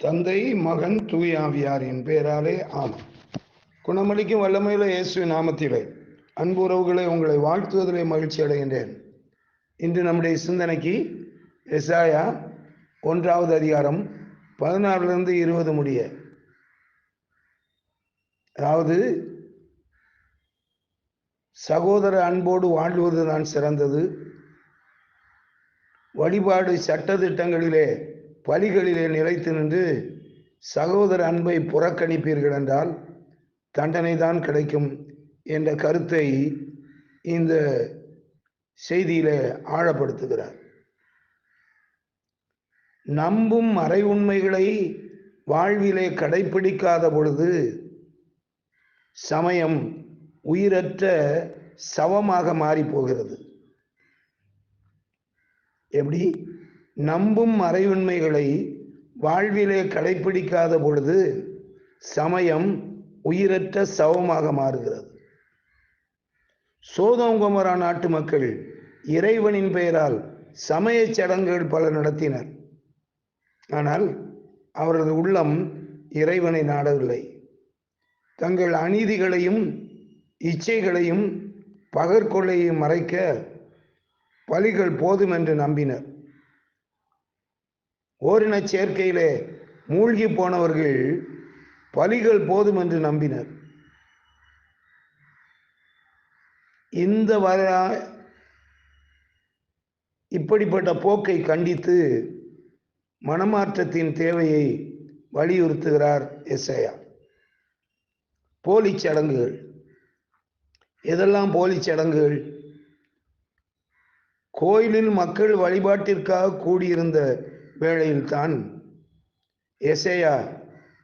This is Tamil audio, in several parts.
தந்தை மகன் தூயாவியாரின் பேராலே ஆம் குணமளிக்கும் வல்லமையில இயேசு நாமத்திலே அன்பு உறவுகளை உங்களை வாழ்த்துவதிலே மகிழ்ச்சி அடைகின்றேன். இன்று நம்முடைய சிந்தனைக்கு எசாயா ஒன்றாவது அதிகாரம் பதினாறுலேருந்து இருபது முடிய. அதாவது சகோதர அன்போடு வாழ்வது தான் சிறந்தது. வழிபாடு சட்டத்திட்டங்களிலே பலிகளிலே நிலைத்து நின்று சகோதர அன்பை புறக்கணிப்பீர்கள் என்றால் தண்டனை தான் கிடைக்கும் என்ற கருத்தை இந்த செய்தியில ஆழப்படுத்துகிறார். நம்பும் மறை உண்மைகளை வாழ்விலே கடைபிடிக்காத பொழுது சமயம் உயிரற்ற சவமாக மாறி போகிறது எப்படி? நம்பும் மறை உண்மைகளை வாழ்விலே கடைபிடிக்காத பொழுது சமயம் உயிரற்ற சவமாக மாறுகிறது. சோதோங்கமரா நாட்டு மக்கள் இறைவனின் பெயரால் சமய சடங்குகள் பல நடத்தினர். ஆனால் அவரது உள்ளம் இறைவனை நாடவில்லை. தங்கள் அநீதிகளையும் இச்சைகளையும் பகற்கொள்ளையும் மறைக்க பலிகள் போதும் என்று நம்பினர். ஓரின சேர்க்கையிலே மூழ்கி போனவர்கள் பலிகள் போதும் என்று நம்பினர். இந்த வர இப்படிப்பட்ட போக்கை கண்டித்து மனமாற்றத்தின் தேவையை வலியுறுத்துகிறார் எஸ்ஐயா போலி சடங்குகள். எதெல்லாம் போலி சடங்குகள்? கோயிலில் மக்கள் வழிபாட்டிற்காக கூடியிருந்த வேளையில்தான் எசையா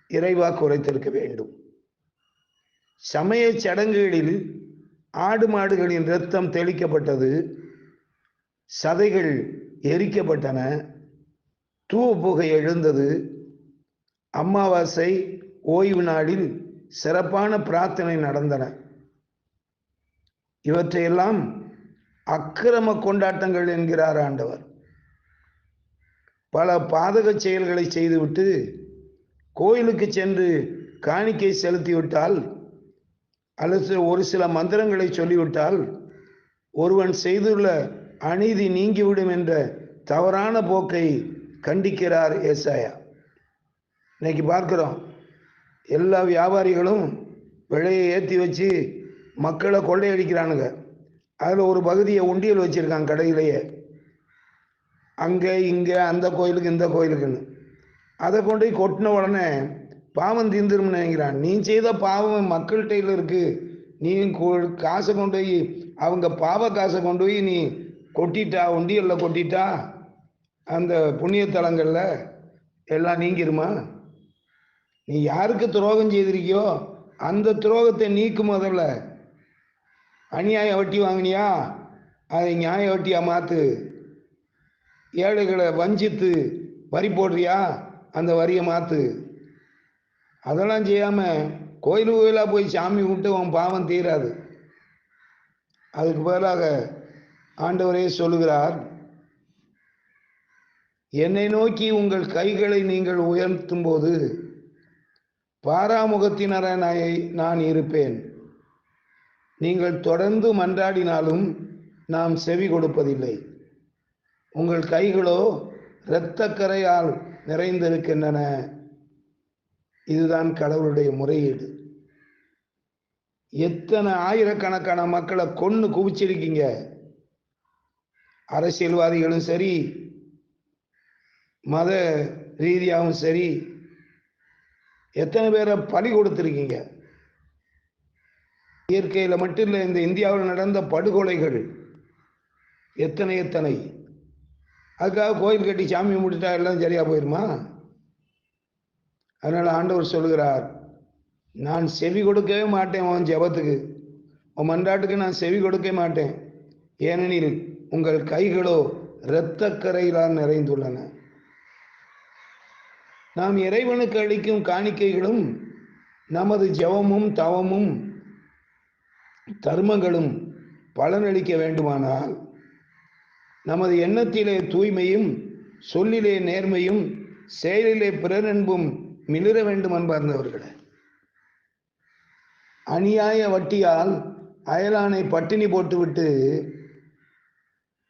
இறைவா குறைத்திருக்க வேண்டும். சமய சடங்குகளில் ஆடு மாடுகளின் இரத்தம் தெளிக்கப்பட்டது சதைகள் எரிக்கப்பட்டன தூ புகை எழுந்தது அமாவாசை ஓய்வு நாளில் சிறப்பான பிரார்த்தனை நடந்தன. இவற்றையெல்லாம் அக்கிரம கொண்டாட்டங்கள் என்கிறார் ஆண்டவர். பல பாதக செயல்களை செய்துவிட்டு கோயிலுக்கு சென்று காணிக்கை செலுத்திவிட்டால் அல்லது ஒரு சில மந்திரங்களை சொல்லிவிட்டால் ஒருவன் செய்துள்ள அநீதி நீங்கிவிடும் என்ற தவறான போக்கை கண்டிக்கிறார் ஏசாயா. இன்னைக்கு பார்க்கிறோம் எல்லா வியாபாரிகளும் விலையை ஏற்றி வச்சு மக்களை கொள்ளையடிக்கிறானுங்க. அதில் ஒரு பகுதியை உண்டியல் வச்சுருக்காங்க கடையிலேயே. அங்கே இங்கே அந்த கோயிலுக்கு இந்த கோயிலுக்குன்னு. அதை கொண்டு போய் கொட்டின உடனே பாவம் தீந்துரும் நினைக்கிறான். நீ செய்த பாவம் மக்கள்கிட்ட இருக்கு. நீ காசை கொண்டு போய் அவங்க பாவ காசை கொண்டு போய் நீ கொட்டிட்டா உண்டியலில் கொட்டிட்டா அந்த புண்ணிய தலங்களில் எல்லாம் நீங்கிருமா? நீ யாருக்கு துரோகம் செய்திருக்கியோ அந்த துரோகத்தை நீக்கும் முதல்ல. அநியாய வட்டி வாங்கினியா? அதை நியாய வட்டியாக மாற்று ஏழைகளை வஞ்சித்து வரி போடுறியா? அந்த வரியை மாற்று அதெல்லாம் செய்யாமல் கோயில் கோயிலாக போய் சாமி விட்டு உன் பாவம் தீராது. அதுக்கு பதிலாக ஆண்டவரே சொல்லுகிறார் என்னை நோக்கி உங்கள் கைகளை நீங்கள் உயர்த்தும் போது பாராமுகத்தினரனாயை நான் இருப்பேன். நீங்கள் தொடர்ந்து மன்றாடினாலும் நாம் செவி கொடுப்பதில்லை. உங்கள் கைகளோ இரத்தக்கரையால் நிறைந்திருக்கின்றன. இதுதான் கடவுளுடைய முறையீடு. எத்தனை ஆயிரக்கணக்கான மக்களை கொன்று குவிச்சிருக்கீங்க. அரசியல்வாதிகளும் சரி மத ரீதியாகவும் சரி எத்தனை பேரை பலி கொடுத்துருக்கீங்க. இயற்கையில் மட்டும் இல்லை இந்த இந்தியாவில் நடந்த படுகொலைகள் எத்தனை எத்தனை. அதுக்காக கோயில் கட்டி சாமி முடித்தா எல்லாம் சரியாக போயிருமா? அதனால் ஆண்டவர் சொல்கிறார் நான் செவி கொடுக்கவே மாட்டேன் உன் ஜபத்துக்கு. உன் மன்றாட்டுக்கு நான் செவி கொடுக்க மாட்டேன். ஏனெனில் உங்கள் கைகளோ இரத்தக்கரையிலால் நிறைந்துள்ளன. நாம் இறைவனுக்கு அளிக்கும் காணிக்கைகளும் நமது ஜெபமும் தவமும் தர்மங்களும் பலனளிக்க வேண்டுமானால் நமது எண்ணத்திலே தூய்மையும் சொல்லிலே நேர்மையும் செயலிலே பிறர் மிளிர வேண்டும் அன்பார்ந்தவர்களே. அநியாய வட்டியால் அயலானை பட்டினி போட்டுவிட்டு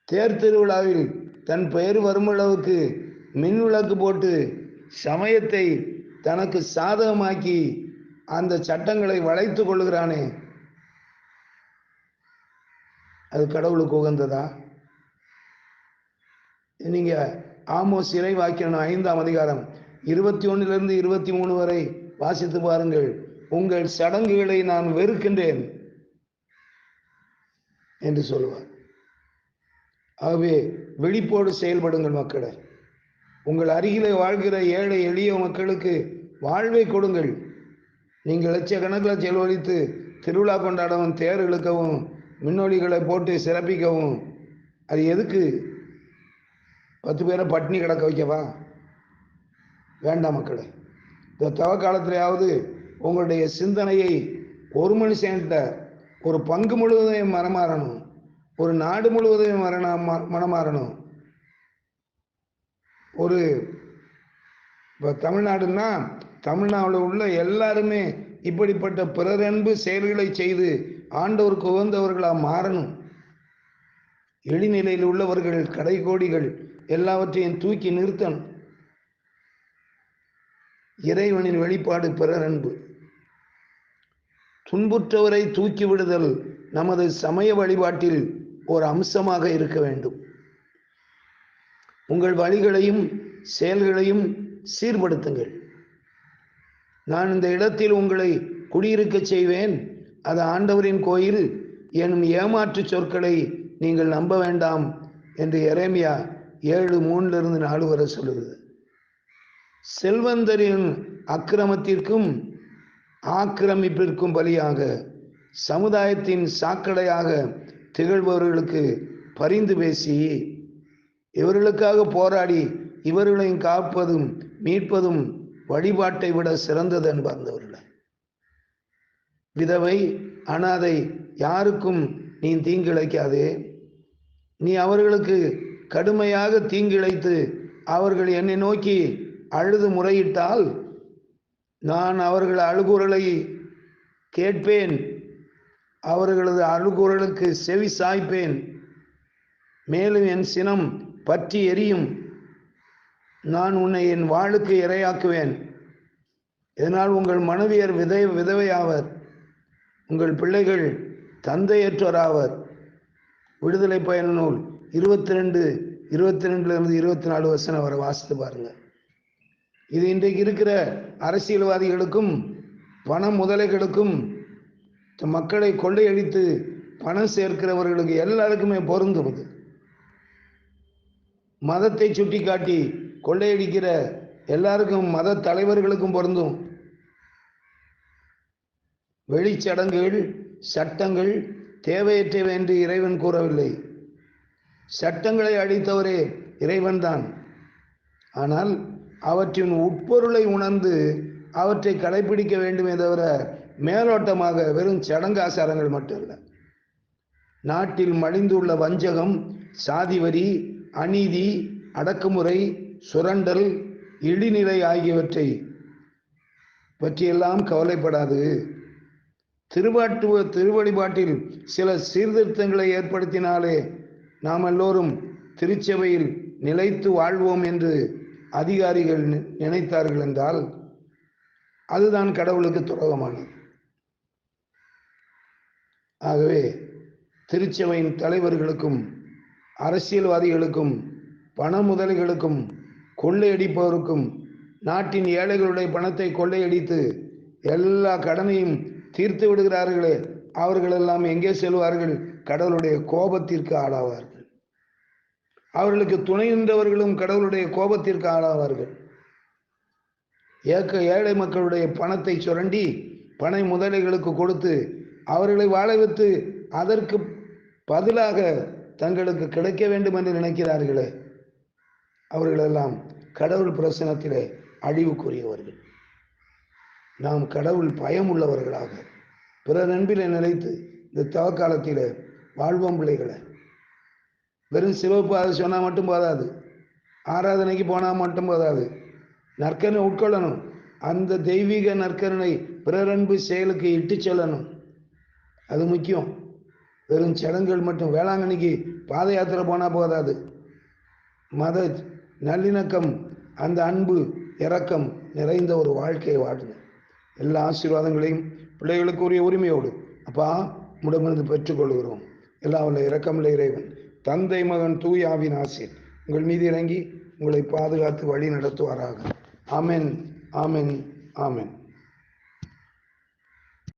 தேர் திருவிழாவில் தன் பெயர் வருமளவுக்கு மின் விளக்கு போட்டு சமயத்தை தனக்கு சாதகமாக்கி அந்த சட்டங்களை வளைத்து கொள்கிறானே அது கடவுளுக்கு உகந்ததா? நீங்க ஆமோஸ் சிறை வாக்கியம் ஐந்தாம் அதிகாரம் இருபத்தி ஒன்னிலிருந்து இருபத்தி மூணு வரை வாசித்து பாருங்கள். உங்கள் சடங்குகளை நான் வெறுக்கின்றேன் என்று சொல்லுவார் ஆகவே விழிப்போடு செயல்படுங்கள் மக்களை. உங்கள் அருகிலே வாழ்கிற ஏழை எளிய மக்களுக்கு வாழ்வை கொடுங்கள். நீங்கள் லட்ச கணக்கில் செலவழித்து திருவிழா கொண்டாடவும் தேர் இழுக்கவும் மின்னொலிகளை போட்டு சிறப்பிக்கவும். அது எதுக்கு? பத்து பேரை பட்டினி கிடக்க வைக்கவா? வேண்டாம் மக்களே. இந்த தவ காலத்திலேயாவது உங்களுடைய சிந்தனையை ஒரு மனுஷன்கிட்ட ஒரு பங்கு முழுவதையும் மனமாறணும். ஒரு நாடு முழுவதையும் மரண மனமாறணும். ஒரு இப்போ தமிழ்நாடுன்னா தமிழ்நாட்டில் உள்ள எல்லாருமே இப்படிப்பட்ட பிறரன்பு செயல்களை செய்து ஆண்டவருக்கு உகந்தவர்களாக மாறணும். எளிநிலையில் உள்ளவர்கள் கடைகோடிகள் எல்லாவற்றையும் தூக்கி நிறுத்தணும் இறைவனின் வெளிப்பாடு பிறர் அன்பு. துன்புற்றவரை தூக்கி விடுதல் நமது சமய வழிபாட்டில் ஒரு அம்சமாக இருக்க வேண்டும். உங்கள் வழிகளையும் செயல்களையும் சீர்படுத்துங்கள். நான் இந்த இடத்தில் உங்களை குடியிருக்க செய்வேன். அது ஆண்டவரின் கோயில். எனும் ஏமாற்று சொற்களை நீங்கள் நம்ப வேண்டாம் என்று எரேமியா ஏழு மூணிலிருந்து நாலு வரை சொல்லுது. செல்வந்தரின் அக்கிரமத்திற்கும் ஆக்கிரமிப்பிற்கும் பலியாக சமுதாயத்தின் சாக்கடையாக திகழ்பவர்களுக்கு பரிந்து பேசி இவர்களுக்காக போராடி இவர்களையும் காப்பதும் மீட்பதும் வழிபாட்டை விட சிறந்தது என்பார்ந்தவர்கள் விதவை அனாதை யாருக்கும் நீ தீங்கிழைக்காதே. நீ அவர்களுக்கு கடுமையாக தீங்கிழைத்து அவர்கள் என்னை நோக்கி அழுது முறையிட்டால் நான் அவர்கள் அழுகுரலை கேட்பேன். அவர்களது அழுகுரலுக்கு செவி சாய்ப்பேன். மேலும் என் சினம் பற்றி எரியும். நான் உன்னை என் வாளுக்கு இரையாக்குவேன். இதனால் உங்கள் மனைவியர் விதை விதவையாவர். உங்கள் பிள்ளைகள் தந்தையற்றோராவர். விடுதலை பயண நூல் இருபத்தி ரெண்டு இருபத்தி ரெண்டுலேருந்து இருபத்தி நாலு வருஷம் அவரை வாசித்து பாருங்க. இது இன்றைக்கு இருக்கிற அரசியல்வாதிகளுக்கும் பண முதலைகளுக்கும் மக்களை கொள்ளையடித்து பணம் சேர்க்கிறவர்களுக்கு எல்லாருக்குமே பொருந்துவது. மதத்தை சுட்டிக்காட்டி கொள்ளையடிக்கிற எல்லாருக்கும் மத தலைவர்களுக்கும் பொருந்தும். வெளிச்சடங்குகள் சட்டங்கள் தேவையற்றவை என்று இறைவன் கூறவில்லை. சட்டங்களை அழித்தவரே இறைவன்தான். ஆனால் அவற்றின் உட்பொருளை உணர்ந்து அவற்றை கடைபிடிக்க வேண்டுமே தவிர மேலோட்டமாக வெறும் சடங்கு ஆசாரங்கள் மட்டும் இல்லை நாட்டில் மலிந்துள்ள வஞ்சகம் சாதிவரி அநீதி அடக்குமுறை சுரண்டல் இழிநிலை ஆகியவற்றை பற்றியெல்லாம் கவலைப்படாது. திருவாட்டு திருவழிபாட்டில் சில சீர்திருத்தங்களை ஏற்படுத்தினாலே நாம் எல்லோரும் திருச்சபையில் நிலைத்து வாழ்வோம் என்று அதிகாரிகள் நினைத்தார்கள் என்றால் அதுதான் கடவுளுக்கு துரோகமானது. ஆகவே திருச்சபையின் தலைவர்களுக்கும் அரசியல்வாதிகளுக்கும் பண முதலிகளுக்கும் கொள்ளையடிப்பவருக்கும் நாட்டின் ஏழைகளுடைய பணத்தை கொள்ளையடித்து எல்லா கடனையும் தீர்த்து விடுகிறார்களே அவர்களெல்லாம் எங்கே செல்வார்கள்? கடவுளுடைய கோபத்திற்கு ஆளாவார்கள். அவர்களுக்கு துணை நின்றவர்களும் கடவுளுடைய கோபத்திற்கு ஆளாவார்கள். ஏக்க ஏழை மக்களுடைய பணத்தை சுரண்டி பனை முதலைகளுக்கு கொடுத்து அவர்களை வாழ வைத்து அதற்கு பதிலாக தங்களுக்கு கிடைக்க வேண்டும் என்று நினைக்கிறார்களே. அவர்களெல்லாம் கடவுள் பிரசனத்திலே அழிவுக்குரியவர்கள். நாம் கடவுள் பயம் உள்ளவர்களாக பிறர் நண்பிலே நிலைத்து இந்த தவக்காலத்தில் வாழ்வோம் பிள்ளைகளை. வெறும் சிவப்பு அதை சொன்னால் மட்டும் போதாது. ஆராதனைக்கு போனால் மட்டும் போதாது. நற்கனை உட்கொள்ளணும். அந்த தெய்வீக நற்கரனை பிறரன்பு செயலுக்கு இட்டு செல்லணும். அது முக்கியம். வெறும் சடங்குகள் மட்டும் வேளாங்கண்ணிக்கு பாத யாத்திரை போனால் போதாது. மத நல்லிணக்கம் அந்த அன்பு இறக்கம் நிறைந்த ஒரு வாழ்க்கையை வாழணும். எல்லா ஆசீர்வாதங்களையும் பிள்ளைகளுக்கு உரிய உரிமையோடு அப்பா முடமிருந்து பெற்றுக்கொள்கிறோம். எல்லா உள்ள இறக்கமில்லை இறைவன். தந்தை மகன் தூயாவின் ஆசிர் உங்கள் மீது இறங்கி உங்களை பாதுகாத்து வழி நடத்துவாராக. ஆமென் ஆமென் ஆமென்.